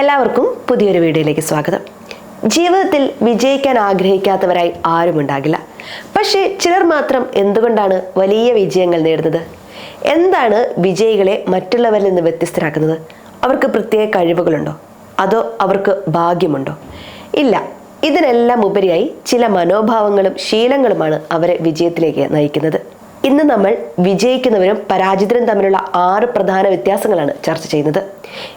എല്ലാവർക്കും പുതിയൊരു വീഡിയോയിലേക്ക് സ്വാഗതം. ജീവിതത്തിൽ വിജയിക്കാൻ ആഗ്രഹിക്കാത്തവരായി ആരുമുണ്ടാകില്ല പക്ഷേ ചിലർ മാത്രം എന്തുകൊണ്ടാണ് വലിയ വിജയങ്ങൾ നേടുന്നത്? എന്താണ് വിജയികളെ മറ്റുള്ളവരിൽ നിന്ന് വ്യത്യസ്തരാക്കുന്നത്? അവർക്ക് പ്രത്യേക കഴിവുകളുണ്ടോ? അതോ അവർക്ക് ഭാഗ്യമുണ്ടോ? ഇല്ല ഇതിനെല്ലാം ഉപരിയായി ചില മനോഭാവങ്ങളും ശീലങ്ങളുമാണ് അവരെ വിജയത്തിലേക്ക് നയിക്കുന്നത്. ഇന്ന് നമ്മൾ വിജയിക്കുന്നവരും പരാജിതരും തമ്മിലുള്ള ആറ് പ്രധാന വ്യത്യാസങ്ങളാണ് ചർച്ച ചെയ്യുന്നത്.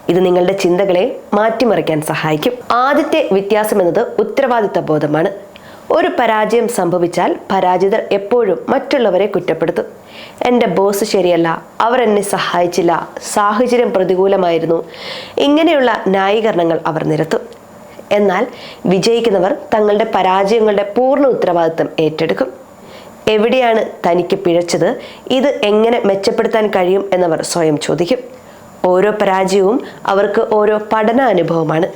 ഇത് നിങ്ങളുടെ ചിന്തകളെ മാറ്റിമറിക്കാൻ സഹായിക്കും. ആദ്യത്തെ വ്യത്യാസം എന്നത് ഉത്തരവാദിത്ത ബോധമാണ്. ഒരു പരാജയം സംഭവിച്ചാൽ പരാജിതർ എപ്പോഴും മറ്റുള്ളവരെ കുറ്റപ്പെടുത്തും. എന്റെ ബോസ് ശരിയല്ല അവർ എന്നെ സഹായിച്ചില്ല സാഹചര്യം പ്രതികൂലമായിരുന്നു ഇങ്ങനെയുള്ള ന്യായീകരണങ്ങൾ അവർ നിരത്തും. എന്നാൽ വിജയിക്കുന്നവർ തങ്ങളുടെ പരാജയങ്ങളുടെ പൂർണ ഉത്തരവാദിത്തം ഏറ്റെടുക്കും. എവിടെയാണ് തനിക്ക് പിഴച്ചത്? ഇത് എങ്ങനെ മെച്ചപ്പെടുത്താൻ കഴിയും എന്നവർ സ്വയം ചോദിക്കും. ഓരോ പരാജയവും അവർക്ക് ഓരോ പഠനാനുഭവമാണ്.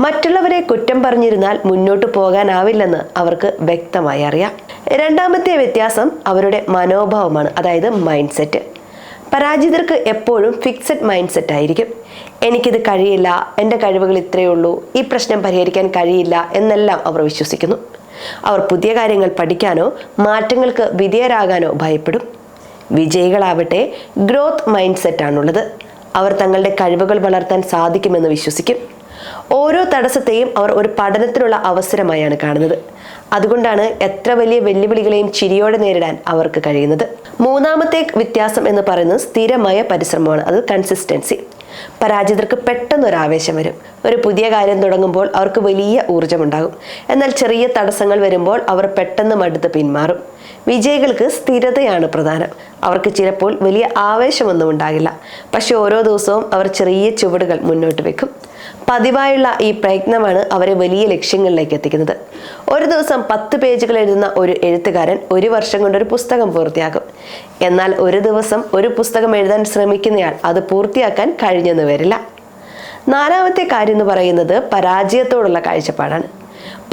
മറ്റുള്ളവരെ കുറ്റം പറഞ്ഞിരുന്നാൽ മുന്നോട്ട് പോകാനാവില്ലെന്ന് അവർക്ക് വ്യക്തമായി അറിയാം. രണ്ടാമത്തെ വ്യത്യാസം അവരുടെ മനോഭാവമാണ് അതായത് മൈൻഡ് സെറ്റ് പരാജിതർക്ക് എപ്പോഴും ഫിക്സഡ് മൈൻഡ് സെറ്റ് ആയിരിക്കും. എനിക്കിത് കഴിയില്ല എന്റെ കഴിവുകൾ ഇത്രയേ ഉള്ളൂ ഈ പ്രശ്നം പരിഹരിക്കാൻ കഴിയില്ല എന്നെല്ലാം അവർ വിശ്വസിക്കുന്നു. അവർ പുതിയ കാര്യങ്ങൾ പഠിക്കാനോ മാറ്റങ്ങൾക്ക് വിധേയരാകാനോ ഭയപ്പെടും. വിജയികളാവട്ടെ ഗ്രോത്ത് മൈൻഡ് സെറ്റാണുള്ളത് അവർ തങ്ങളുടെ കഴിവുകൾ വളർത്താൻ സാധിക്കുമെന്ന് വിശ്വസിക്കും. ഓരോ തടസ്സത്തെയും അവർ ഒരു പഠനത്തിനുള്ള അവസരമായാണ് കാണുന്നത്. അതുകൊണ്ടാണ് എത്ര വലിയ വെല്ലുവിളികളെയും ചിരിയോടെ നേരിടാൻ അവർക്ക് കഴിയുന്നത്. മൂന്നാമത്തെ വ്യത്യാസം എന്ന് പറയുന്നത് സ്ഥിരമായ പരിശ്രമമാണ്. അത് കൺസിസ്റ്റൻസി പരാജിതർക്ക് പെട്ടെന്ന് ഒരു ആവേശം വരും. ഒരു പുതിയ കാര്യം തുടങ്ങുമ്പോൾ അവർക്ക് വലിയ ഊർജമുണ്ടാകും. എന്നാൽ ചെറിയ തടസ്സങ്ങൾ വരുമ്പോൾ അവർ പെട്ടെന്ന് മടുത്ത് പിന്മാറും. വിജയികൾക്ക് സ്ഥിരതയാണ് പ്രധാനം. അവർക്ക് ചിലപ്പോൾ വലിയ ആവേശമൊന്നും ഉണ്ടാകില്ല. പക്ഷെ ഓരോ ദിവസവും അവർ ചെറിയ ചുവടുകൾ മുന്നോട്ട് വെക്കും. പതിവായുള്ള ഈ പ്രയത്നമാണ് അവരെ വലിയ ലക്ഷ്യങ്ങളിലേക്ക് എത്തിക്കുന്നത്. ഒരു ദിവസം പത്ത് പേജുകൾ എഴുതുന്ന ഒരു എഴുത്തുകാരൻ ഒരു വർഷം കൊണ്ട് ഒരു പുസ്തകം പൂർത്തിയാക്കും. എന്നാൽ ഒരു ദിവസം ഒരു പുസ്തകം എഴുതാൻ ശ്രമിക്കുന്നയാൾ അത് പൂർത്തിയാക്കാൻ കഴിഞ്ഞെന്ന് വരില്ല. നാലാമത്തെ കാര്യം എന്ന് പറയുന്നത് പരാജയത്തോടുള്ള കാഴ്ചപ്പാടാണ്.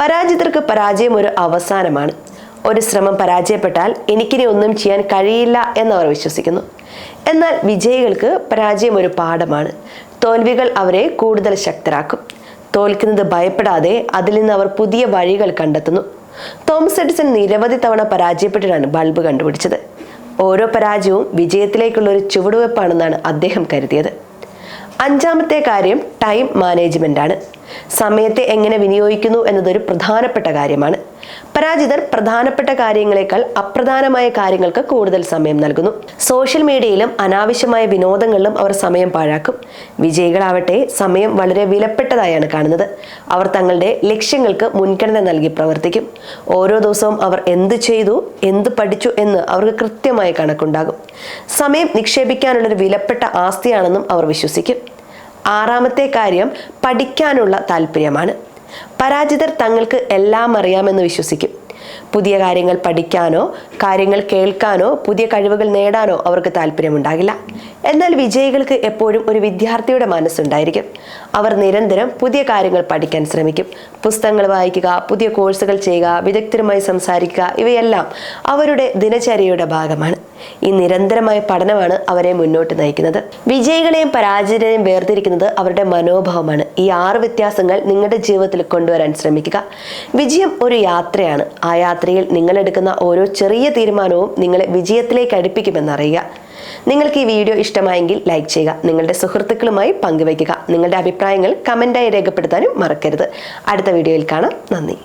പരാജിതർക്ക് പരാജയം ഒരു അവസാനമാണ്. ഒരു ശ്രമം പരാജയപ്പെട്ടാൽ എനിക്കിനി ഒന്നും ചെയ്യാൻ കഴിയില്ല എന്നവർ വിശ്വസിക്കുന്നു. എന്നാൽ വിജയികൾക്ക് പരാജയം ഒരു പാഠമാണ്. തോൽവികൾ അവരെ കൂടുതൽ ശക്തരാക്കും. തോൽക്കുന്നത് ഭയപ്പെടാതെ അതിൽ നിന്ന് അവർ പുതിയ വഴികൾ കണ്ടെത്തുന്നു. തോമസ് എഡിസൺ നിരവധി തവണ പരാജയപ്പെട്ടിട്ടാണ് ബൾബ് കണ്ടുപിടിച്ചത്. ഓരോ പരാജയവും വിജയത്തിലേക്കുള്ള ഒരു ചുവടുവെപ്പാണെന്നാണ് അദ്ദേഹം കരുതിയത്. അഞ്ചാമത്തെ കാര്യം ടൈം മാനേജ്മെന്റ് ആണ്. സമയത്തെ എങ്ങനെ വിനിയോഗിക്കുന്നു എന്നതൊരു പ്രധാനപ്പെട്ട കാര്യമാണ്. പരാജിതർ പ്രധാനപ്പെട്ട കാര്യങ്ങളെക്കാൾ അപ്രധാനമായ കാര്യങ്ങൾക്ക് കൂടുതൽ സമയം നൽകുന്നു. സോഷ്യൽ മീഡിയയിലും അനാവശ്യമായ വിനോദങ്ങളിലും അവർ സമയം പാഴാക്കും. വിജയികളാവട്ടെ സമയം വളരെ വിലപ്പെട്ടതായാണ് കാണുന്നത്. അവർ തങ്ങളുടെ ലക്ഷ്യങ്ങൾക്ക് മുൻഗണന നൽകി പ്രവർത്തിക്കും. ഓരോ ദിവസവും അവർ എന്ത് ചെയ്തു എന്ത് പഠിച്ചു എന്ന് അവർക്ക് കൃത്യമായ കണക്കുണ്ടാകും. സമയം നിക്ഷേപിക്കാനുള്ളൊരു വിലപ്പെട്ട ആസ്തിയാണെന്നും അവർ വിശ്വസിക്കും. ആറാമത്തെ കാര്യം പഠിക്കാനുള്ള താല്പര്യമാണ്. പരാജിതർ തങ്ങൾക്ക് എല്ലാം അറിയാമെന്ന് വിശ്വസിക്കും. പുതിയ കാര്യങ്ങൾ പഠിക്കാനോ കാര്യങ്ങൾ കേൾക്കാനോ പുതിയ കഴിവുകൾ നേടാനോ അവർക്ക് താല്പര്യമുണ്ടാകില്ല. എന്നാൽ വിജയികൾക്ക് എപ്പോഴും ഒരു വിദ്യാർത്ഥിയുടെ മനസ്സുണ്ടായിരിക്കും. അവർ നിരന്തരം പുതിയ കാര്യങ്ങൾ പഠിക്കാൻ ശ്രമിക്കും. പുസ്തകങ്ങൾ വായിക്കുക പുതിയ കോഴ്സുകൾ ചെയ്യുക വിദഗ്ധരുമായി സംസാരിക്കുക ഇവയെല്ലാം അവരുടെ ദിനചര്യയുടെ ഭാഗമാണ്. ഈ നിരന്തരമായ പഠനമാണ് അവരെ മുന്നോട്ട് നയിക്കുന്നത്. വിജയികളെയും പരാജയരെയും വേർതിരിക്കുന്നത് അവരുടെ മനോഭാവമാണ്. ഈ ആറ് വ്യത്യാസങ്ങൾ നിങ്ങളുടെ ജീവിതത്തിൽ കൊണ്ടുവരാൻ ശ്രമിക്കുക. വിജയം ഒരു യാത്രയാണ്. ആ യാത്രയിൽ നിങ്ങൾ എടുക്കുന്ന ഓരോ ചെറിയ തീരുമാനവും നിങ്ങളെ വിജയത്തിലേക്ക് അടുപ്പിക്കുമെന്നറിയുക. നിങ്ങൾക്ക് ഈ വീഡിയോ ഇഷ്ടമായെങ്കിൽ ലൈക്ക് ചെയ്യുക നിങ്ങളുടെ സുഹൃത്തുക്കളുമായി പങ്കുവയ്ക്കുക നിങ്ങളുടെ അഭിപ്രായങ്ങൾ കമന്റായി രേഖപ്പെടുത്താനും മറക്കരുത്. അടുത്ത വീഡിയോയിൽ കാണാം. നന്ദി.